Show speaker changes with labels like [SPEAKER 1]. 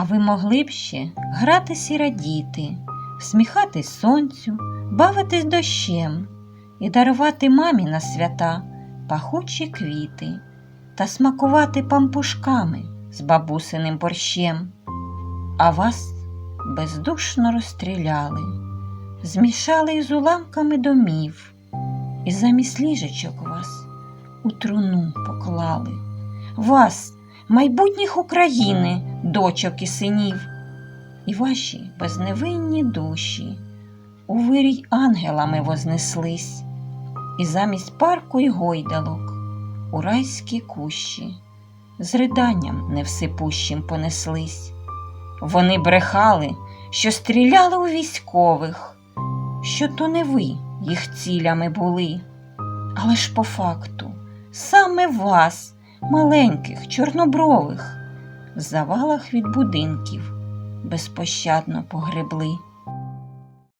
[SPEAKER 1] А ви могли б ще гратись і радіти, всміхатись сонцю, бавитись дощем і дарувати мамі на свята пахучі квіти та смакувати пампушками з бабусиним борщем. А вас бездушно розстріляли, змішали із уламками домів, і замість ліжечок вас у труну поклали. Вас, майбутніх України, дочок і синів, і ваші безневинні душі у вирій ангелами вознеслись, і замість парку й гойдалок у райські кущі з риданням невсипущим понеслись. Вони брехали, що стріляли у військових, що то не ви їх цілями були. Але ж по факту саме вас, маленьких, чорнобрових, в завалах від будинків безпощадно погребли.